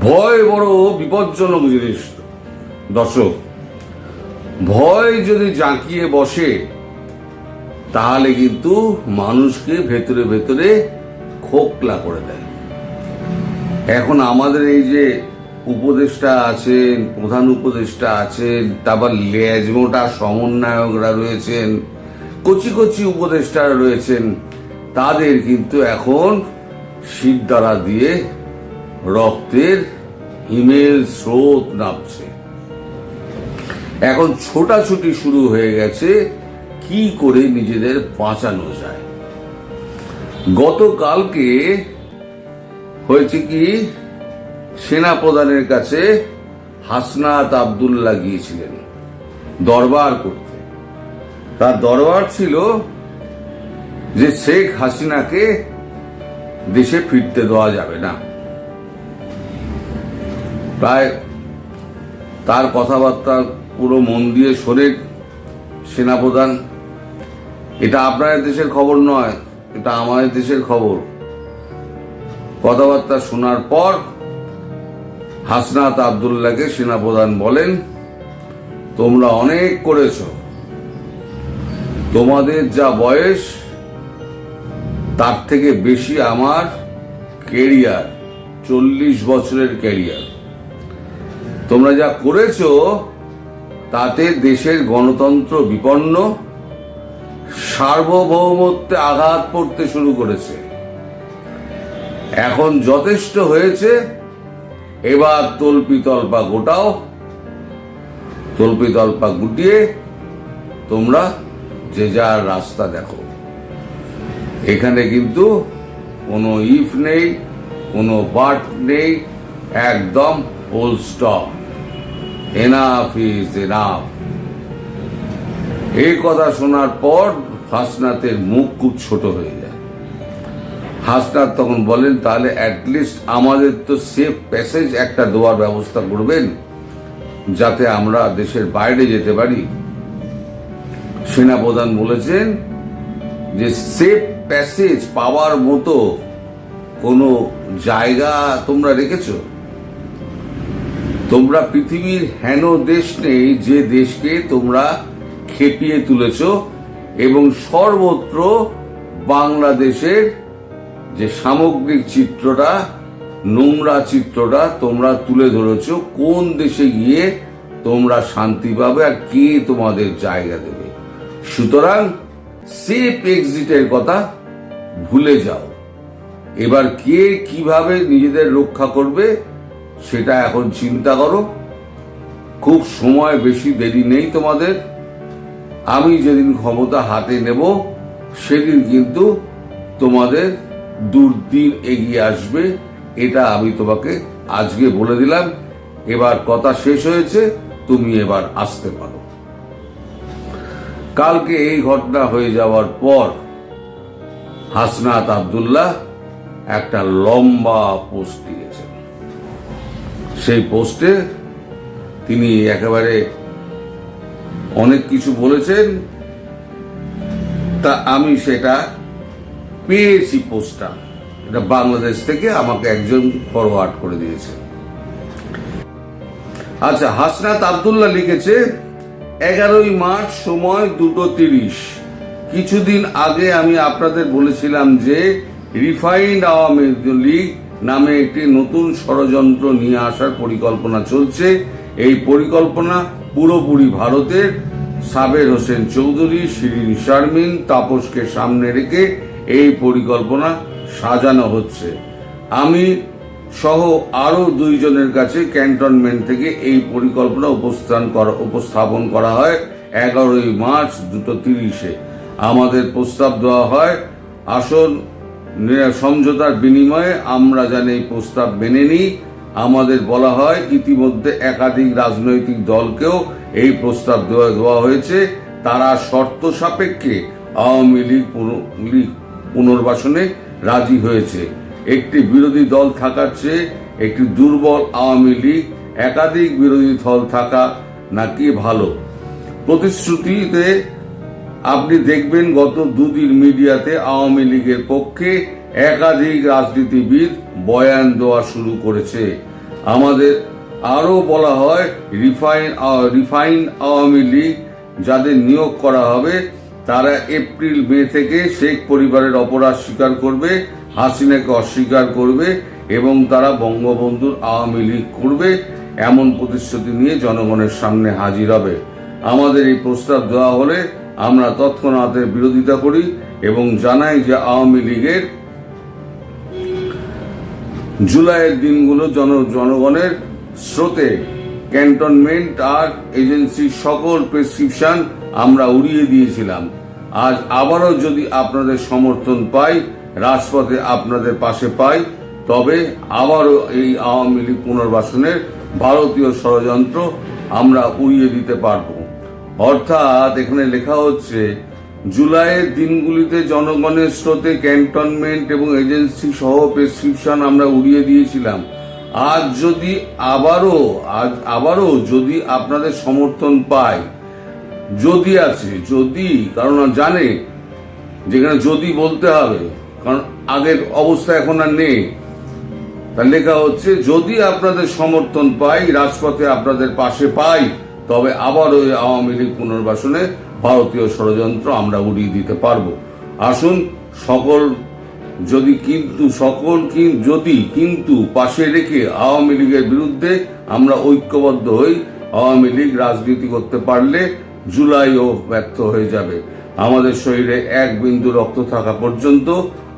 ভয় বড় বিপজ্জনক জিনিস। দর্শক, ভয় যদি জাঁকিয়ে বসে, তাহলে কিন্তু মানুষকে ভেতরে ভেতরে খোকলা করে দেয়। এখন আমাদের এই যে উপদেষ্টা আছেন, প্রধান উপদেষ্টা আছেন, তারপর লেজমোটা সমন্বয়করা রয়েছেন, কচি কচি উপদেষ্টারা রয়েছেন, তাদের কিন্তু এখন শিরদাঁড়া দিয়ে রক্তের হিমেল স্রোত নামছে। এখন ছোটাছুটি শুরু হয়ে গেছে, কি করে নিজেদের বাঁচানো যায়? গতকালকে হয়েছে কি সেনা প্রধানের কাছে হাসনাত আবদুল্লাহ গিয়েছিলেন দরবার করতে। তার দরবার ছিল যে শেখ হাসিনাকে দেশে ফিরতে দেওয়া যাবে না। প্রায় তার কথাবার্তা পুরো মন দিয়ে শোনেন সেনাপ্রধান। এটা আপনাদের দেশের খবর নয়, এটা আমাদের দেশের খবর। কথাবার্তা শোনার পর হাসনাত আবদুল্লাহকে সেনাপ্রধান বলেন, তোমরা অনেক করেছ। তোমাদের যা বয়স, তার থেকে বেশি আমার কেরিয়ার চল্লিশ বছরের ক্যারিয়ার তোমরা যা করেছ, তাতে দেশের গণতন্ত্র বিপন্ন, সার্বভৌমত্বে আঘাত পড়তে শুরু করেছে। এখন যথেষ্ট হয়েছে, এবার তল্পি তল্পা গোটাও তল্পি তল্পা গুটিয়ে তোমরা যে যার রাস্তা দেখো। এখানে কিন্তু কোনো ইফ নেই, কোনো বাট নেই, একদম full stop enough is enough এই কথা শোনার পর হাসনাতের মুখ খুব ছোট হয়ে যায়। হাসনাত তখন বলেন, তাহলে অ্যাটলিস্ট আমাদের তো সেফ প্যাসেজ একটা দেওয়ার ব্যবস্থা করবেন, যাতে আমরা দেশের বাইরে যেতে পারি। সেনাপ্রধান বলেছেন যে সেফ প্যাসেজ পাওয়ার মতো কোনো জায়গা তোমরা রেখেছো? তোমরা পৃথিবীর হেন দেশ নেই, যে দেশকে তোমরা খেপিয়ে তুলেছ এবং সর্বত্র বাংলাদেশের যে সামগ্রিক চিত্রটা, নোংরা চিত্রটা তোমরা তুলে ধরেছ, কোন দেশে গিয়ে তোমরা শান্তি পাবে আর কে তোমাদের জায়গা দেবে। সুতরাং সেফ এক্সিটের কথা ভুলে যাও। এবার কে কীভাবে নিজেদের রক্ষা করবে সেটা এখন চিন্তা করো। খুব সময় বেশি দেরি নেই তোমাদের। আমি যেদিন ক্ষমতা হাতে নেব, সেদিন কিন্তু তোমাদের দুর্দিন এগিয়ে আসবে, এটা আমি তোমাকে আজকে বলে দিলাম। এবার কথা শেষ হয়েছে, তুমি এবার আসতে পারো। কালকে এই ঘটনা হয়ে যাওয়ার পর হাসনাত আবদুল্লাহ একটা লম্বা পোস্ট সেই পোস্টে তিনি একেবারে অনেক কিছু বলেছেন, তা আমি সেটা পেয়েছি পোস্টটা। এটা বাংলাদেশ থেকে আমাকে একজন ফরওয়ার্ড করে দিয়েছে। আচ্ছা হাসনাত আবদুল্লাহ লিখেছে, এগারোই মার্চ সময় দুটো তিরিশ। কিছুদিন আগে আমি আপনাদের বলেছিলাম যে রিফাইন্ড আওয়ামী লীগ নামে একটি নতুন ষড়যন্ত্র নিয়ে আসার পরিকল্পনা চলছে। এই পরিকল্পনা পুরোপুরি ভারতের। সাবের হোসেন চৌধুরী, শিরিন শারমিন, তাপসকে সামনে রেখে এই পরিকল্পনা সাজানো হচ্ছে। আমি সহ আরও দুইজনের কাছে ক্যান্টনমেন্ট থেকে এই পরিকল্পনা উপস্থান করা, উপস্থাপন করা হয় এগারোই মার্চ দুটো তিরিশে। আমাদের প্রস্তাব দেওয়া হয়, আসন সমঝোতার বিনিময়ে আমরা যেন এই প্রস্তাব মেনে নিই। আমাদের বলা হয়, ইতিমধ্যে একাধিক রাজনৈতিক দলকেও এই প্রস্তাব দেওয়া দেওয়া হয়েছে। তারা শর্ত সাপেক্ষে আওয়ামী লীগ পুন- লীগ পুনর্বাসনে রাজি হয়েছে। একটি বিরোধী দল থাকার চেয়ে একটি দুর্বল আওয়ামী লীগ, একাধিক বিরোধী দল থাকা নাকি ভালো? প্রতিশ্রুতিতে আপনি দেখবেন গত দুদিন মিডিয়াতে আওয়ামী লীগের পক্ষে একাধিক রাজনীতিবিদ বয়ান দেওয়া শুরু করেছে। আমাদের আরও বলা হয়, রিফাইন রিফাইন আওয়ামী লীগ যাদের নিয়োগ করা হবে, তারা এপ্রিল, মে থেকে শেখ পরিবারের অপরাধ স্বীকার করবে, হাসিনাকে অস্বীকার করবে এবং তারা বঙ্গবন্ধুর আওয়ামী লীগ করবে, এমন প্রতিশ্রুতি নিয়ে জনগণের সামনে হাজির হবে। আমাদের এই প্রস্তাব দেওয়া হলে আমরা তৎক্ষণাৎ বিরোধিতা করি এবং জানাই যে আওয়ামী লীগের জুলাইয়ের দিনগুলো জন জনগণের স্রোতে ক্যান্টনমেন্ট আর এজেন্সি সকল প্রেসক্রিপশন আমরা উড়িয়ে দিয়েছিলাম। আজ আবারও যদি আপনাদের সমর্থন পাই, রাজপথে আপনাদের পাশে পাই, তবে আবারও এই আওয়ামী লীগ পুনর্বাসনের ভারতীয় ষড়যন্ত্র আমরা উড়িয়ে দিতে পারব। অর্থাৎ এখানে লেখা হচ্ছে, জুলাইয়ের দিনগুলিতে জনগণের স্রোতে ক্যান্টনমেন্ট এবং এজেন্সি সহ প্রেসক্রিপশন আমরা উড়িয়ে দিয়েছিলাম। আজ যদি আবারও, আজ আবারও যদি আপনাদের সমর্থন পাই, যদি আছে, যদি, কারণ জানে, যেখানে যদি বলতে হবে, কারণ আগের অবস্থা এখন আর নেই। তার লেখা হচ্ছে, যদি আপনাদের সমর্থন পাই, রাজপথে আপনাদের পাশে পাই তবে আবার ওই আওয়ামী লীগ পুনর্বাসনে ভারতীয় ষড়যন্ত্র আমরা উড়িয়ে দিতে পারব। আসুন, সকল যদি কিন্তু, সকল যদি কিন্তু পাশে রেখে আওয়ামী লীগের বিরুদ্ধে আমরা ঐক্যবদ্ধ হই, আওয়ামী লীগ রাজনীতি করতে পারলে জুলাইও ব্যর্থ হয়ে যাবে। আমাদের শরীরে এক বিন্দু রক্ত থাকা পর্যন্ত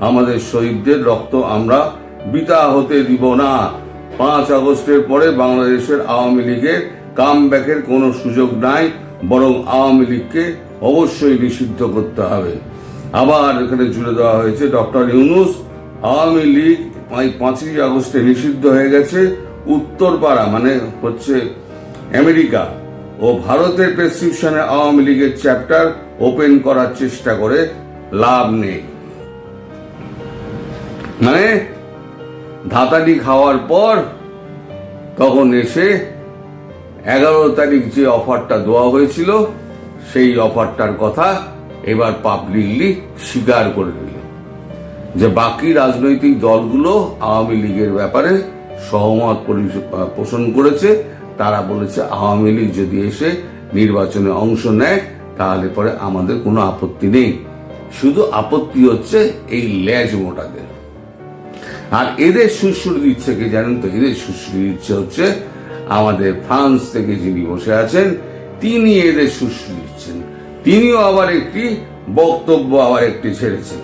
আমাদের শহীদদের রক্ত আমরা বিতা হতে দিব না। পাঁচ আগস্টের পরে বাংলাদেশের আওয়ামী লীগের কাম ব্যাকের কোনো সুযোগ নাই, বরং আওয়ামী লীগকে অবশ্যই নিষিদ্ধ করতে হবে। আবার এখানে জুড়ে দেওয়া হয়েছে, ডক্টর ইউনুস আওয়ামী লীগ এই পাঁচই আগস্টে নিষিদ্ধ হয়ে গেছে। উত্তরপাড়া মানে হচ্ছে আমেরিকা ও ভারতের প্রেসক্রিপশনে আওয়ামী লীগের চ্যাপ্টার ওপেন করার চেষ্টা করে লাভ নেই। মানে ধাতাটি খাওয়ার পর তখন এসে এগারো তারিখ যে অফারটা দেওয়া হয়েছিল, সেই অফারটার কথা এবার পাবলিকলি স্বীকার করে দিল যে বাকি রাজনৈতিক দলগুলো আওয়ামী লীগের ব্যাপারে সহমত পোষণ করেছে, তারা বলেছে আওয়ামী লীগ যদি এসে নির্বাচনে অংশ নেয়, তাহলে পরে আমাদের কোনো আপত্তি নেই। শুধু আপত্তি হচ্ছে এই ল্যাজ মোটাদের। আর এদের সুশ্রুতি দিচ্ছে কি জানেন তো? এদের সুশ্রুতি দিচ্ছে হচ্ছে আমাদের ফ্রান্স থেকে যিনি বসে আছেন, তিনি এদের সুশ্রুতি দিচ্ছেন। তিনিও আবার একটি বক্তব্য আবার একটি ছেড়েছেন।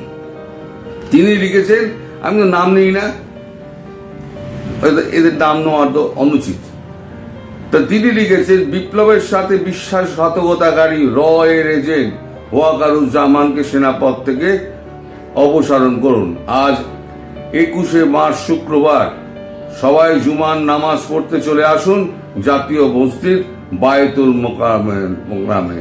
তিনি লিখেছেন, আমি নাম নেই না। এদের- নাম নেওয়া তো অনুচিত। তা তিনি লিখেছেন, বিপ্লবের সাথে বিশ্বাসঘাতকতাকারী র এর এজেন্ট ওয়াকারুজ্জামানকে সেনাপদ থেকে অপসারণ করুন। আজ একুশে মার্চ শুক্রবার সবাই জুমার নামাজ পড়তে চলে আসুন জাতীয় মসজিদ বায়তুল মোকামে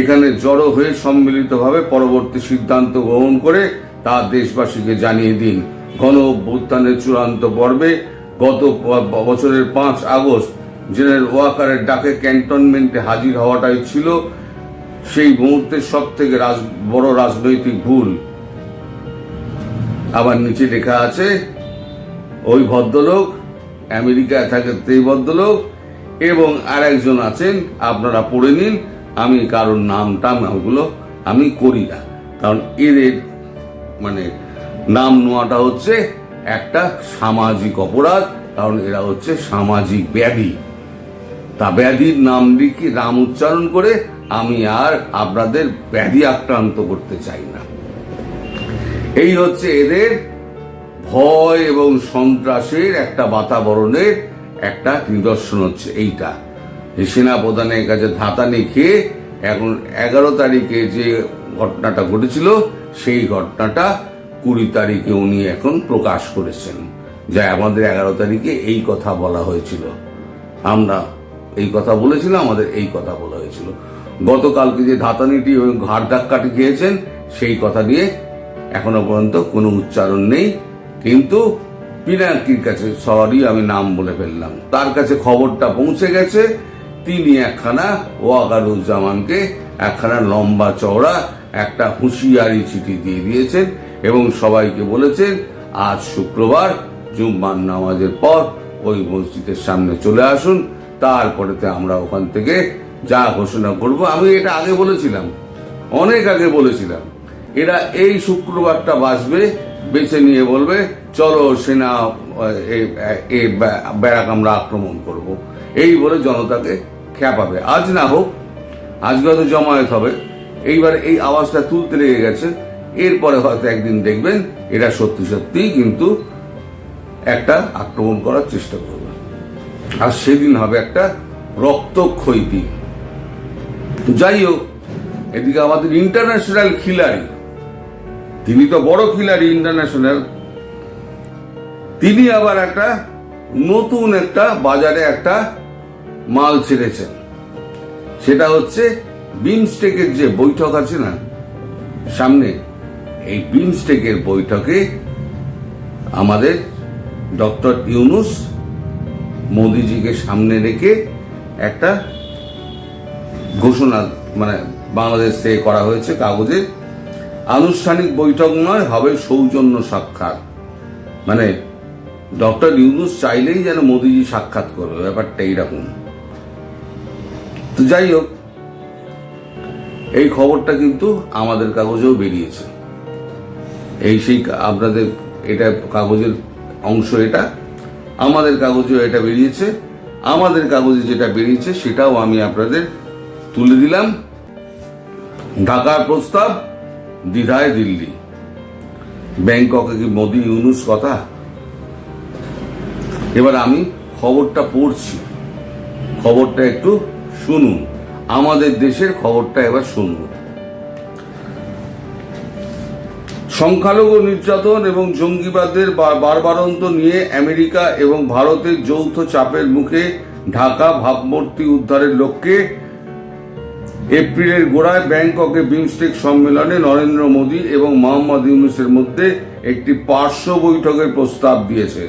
এখানে জড়ো হয়ে সম্মিলিতভাবে পরবর্তী সিদ্ধান্ত গ্রহণ করে তা দেশবাসীকে জানিয়ে দিন। গণ অভ্যুত্থানের চূড়ান্ত পর্বে গত বছরের পাঁচ আগস্ট জেনারেল ওয়াকারের ডাকে ক্যান্টনমেন্টে হাজির হওয়াটাই ছিল সেই মুহূর্তের সব থেকে বড় রাজনৈতিক ভুল। আবার নিচে লেখা আছে ওই ভদ্রলোক, আমেরিকায় থাকে সেই ভদ্রলোক, এবং আর একজন আছেন, আপনারা পড়ে নিন, আমি কারোর নাম টাম ওগুলো আমি করি না। কারণ এদের মানে নাম নেওয়াটা হচ্ছে একটা সামাজিক অপরাধ, কারণ এরা হচ্ছে সামাজিক ব্যাধি। তা ব্যাধির নাম লিখে, নাম উচ্চারণ করে আমি আর আপনাদের ব্যাধি আক্রান্ত করতে চাই না। এই হচ্ছে এদের ভয় এবং সন্ত্রাসের একটা বাতাবরণের একটা নিদর্শন হচ্ছে এইটা। সেনা প্রধানের কাছে ধাতানি খেয়ে এখন এগারো তারিখে যে ঘটনাটা ঘটেছিল, সেই ঘটনাটা কুড়ি তারিখে উনি এখন প্রকাশ করেছেন। যা আমাদের এগারো তারিখে এই কথা বলা হয়েছিল। আমরা এই কথা বলেছিলাম, আমাদের এই কথা বলা হয়েছিল। গতকালকে যে ধাতানিটি ঘাড় ধাক্কাটি খেয়েছেন, সেই কথা নিয়ে এখনও পর্যন্ত কোনো উচ্চারণ নেই। কিন্তু পিনাকির কাছে সরি, আমি নাম বলে ফেললাম। তার কাছে খবরটা পৌঁছে গেছে। তিনি একখানা ওয়াকারুজ্জামানকে একখানা লম্বা চওড়া, একটা হুঁশিয়ারি চিঠি দিয়ে দিয়েছেন এবং সবাইকে বলেছেন, আজ শুক্রবার, জুম্মার নামাজের পর ওই মসজিদের সামনে চলে আসুন। তারপরেতে আমরা ওখান থেকে যা ঘোষণা করব। আমি এটা আগে বলেছিলাম, অনেক আগে বলেছিলাম। এরা এই শুক্রবারটা বাসবে বেছে নিয়ে বলবে, চলো সেনা ব্যারাক আমরা আক্রমণ করব। এই বলে জনতাকে খ্যাপাবে। আজ না হোক, আজকে হয়তো জমায়েত হবে। এইবারে এই আওয়াজটা তুলতে লেগে গেছে। এরপরে হয়তো একদিন দেখবেন এরা সত্যি সত্যিই কিন্তু একটা আক্রমণ করার চেষ্টা করবে। আর সেদিন হবে একটা রক্তক্ষয়ী যাই হোক, এদিকে আমাদের ইন্টারন্যাশনাল খিলাড়ি তিনি তো বড় খিলাড়ি ইন্টারন্যাশনাল তিনি আবার একটা নতুন একটা বাজারে একটা মাল ছেড়েছেন। সেটা হচ্ছে বিমস্টেকের যে বৈঠক আছে না, সামনে, এই বিমস্টেকের বৈঠকে আমাদের ডক্টর ইউনুস মোদিজিকে সামনে রেখে একটা ঘোষণা মানে বাংলাদেশ থেকে করা হয়েছে কাগজে। আনুষ্ঠানিক বৈঠক নয়, হবে সৌজন্য সাক্ষাৎ। মানে ডক্টর ইউনুস চাইলেই যেন মোদিজি সাক্ষাৎ করবে, ব্যাপারটা এইরকম। তো যাই হোক, এই খবরটা কিন্তু আমাদের কাগজেও বেরিয়েছে। এই সেই আপনাদের এটা কাগজের অংশ এটা, আমাদের কাগজেও এটা বেরিয়েছে। আমাদের কাগজে যেটা বেরিয়েছে সেটাও আমি আপনাদের তুলে দিলাম। ঢাকার প্রস্তাব দ্বিধায় দিল্লি। ব্যাংককে কি মোদি ইউনুস কথা? এবার আমি খবরটা পড়ছি। খবরটা একটু শুনুন। আমাদের দেশের খবরটা এবার শুনুন সংখ্যালঘু নির্যাতন এবং জঙ্গিবাদের বারবারন্ত নিয়ে আমেরিকা এবং ভারতের যৌথ চাপের মুখে ঢাকা ভাবমূর্তি উদ্ধারের লক্ষ্যে এপ্রিলের গোড়ায় ব্যাংককে বিমস্টেক সম্মেলনে নরেন্দ্র মোদী এবং মোহাম্মদ ইউনুসের মধ্যে একটি পার্শ্ব বৈঠকের প্রস্তাব দিয়েছে।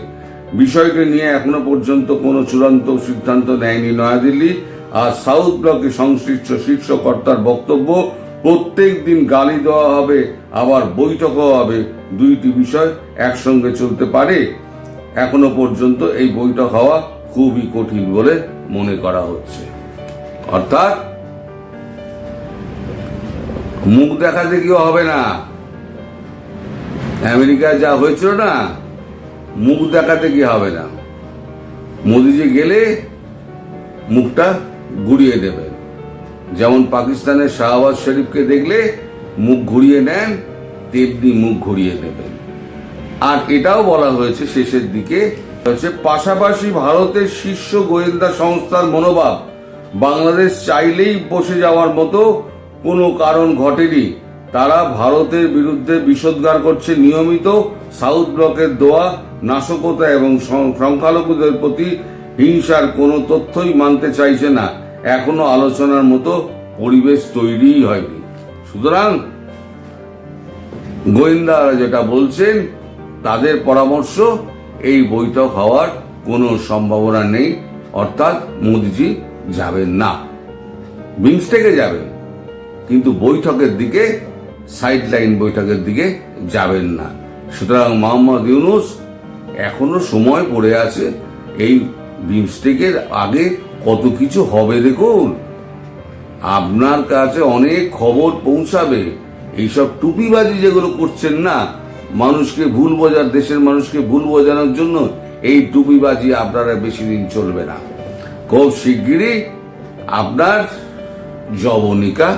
বিষয়টি নিয়ে এখনও পর্যন্ত কোনো চূড়ান্ত সিদ্ধান্ত নেয়নি নয়াদিল্লি। আর সাউথ ব্লকে সংশ্লিষ্ট শীর্ষ কর্তার বক্তব্য, প্রত্যেক দিন গালি দেওয়া হবে, আবার বৈঠকও হবে। দুইটি বিষয় একসঙ্গে চলতে পারে। এখনও পর্যন্ত এই বৈঠক হওয়া খুবই কঠিন বলে মনে করা হচ্ছে। অর্থাৎ মুখ দেখাতে কেউ হবে না। আমেরিকায় যা হয়েছিল না, মুখ দেখাতে কি হবে না। মোদিজি গেলে মুখটা ঘুরিয়ে দেবেন। যেমন পাকিস্তানের শাহবাজ শরীফকে দেখলে মুখ ঘুরিয়ে নেন, তেমনি মুখ ঘুরিয়ে নেবেন। আর এটাও বলা হয়েছে শেষের দিকে, হচ্ছে পাশাপাশি ভারতের শীর্ষ গোয়েন্দা সংস্থার মনোভাব, বাংলাদেশ চাইলেই বসে যাওয়ার মতো কোনো কারণ ঘটেনি। তারা ভারতের বিরুদ্ধে বিষোদ্গার করছে নিয়মিত সাউথ ব্লকের দোয়া, নাশকতা এবং সংখ্যালঘুদের প্রতি হিংসার কোনো তথ্যই মানতে চাইছে না। এখনও আলোচনার মতো পরিবেশ তৈরিই হয়নি। সুতরাং গোয়েন্দারা যেটা বলছেন, তাদের পরামর্শ, এই বৈঠক হওয়ার কোনো সম্ভাবনা নেই। অর্থাৎ মোদিজি যাবেন না। বিমস্টেকে যাবেন। কিন্তু বৈঠকের দিকে সাইড লাইন বৈঠকের দিকে যাবেন না। সুতরাং মোহাম্মদ ইউনুস এখনও সময় পড়ে আছে এই বিমস্টেকের আগে কত কিছু হবে দেখুন। আপনার কাছে অনেক খবর পৌঁছাবে। এইসব টুপিবাজি যেগুলো করছেন না, মানুষকে ভুল বোঝার, দেশের মানুষকে ভুল বোঝানোর জন্য এই টুপিবাজি আপনারা বেশি দিন চলবে না। খুব শিগগিরই আপনার জবনিকা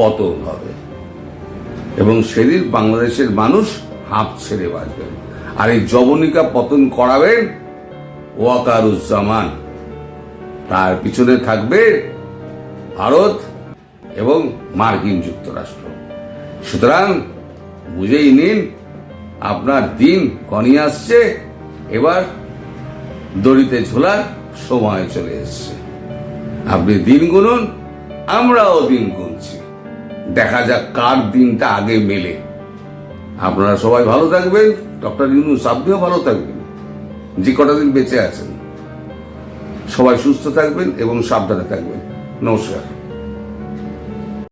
পতন হবে। এবং সেদিন বাংলাদেশের মানুষ হাঁপ ছেড়ে বাঁচবেন আর এই জবনিকা পতন করাবেন ওয়াকারুজ্জামান। তার পিছনে থাকবে ভারত এবং মার্কিন যুক্তরাষ্ট্র। সুতরাং বুঝেই নিন, আপনার দিন ঘনিয়ে আসছে, এবার দড়িতে ঝোলার সময় চলে এসছে। আপনি দিন গুনুন, আমরাও দিন গুনছি। দেখা যাক কার দিনটা আগে মেলে। আপনারা সবাই ভালো থাকবেন, ডক্টর ইউনুস আপনিও ভালো থাকবেন। যে কটা দিন বেঁচে আছেন। সবাই সুস্থ থাকবেন এবং সাবধানে থাকবেন। নমস্কার।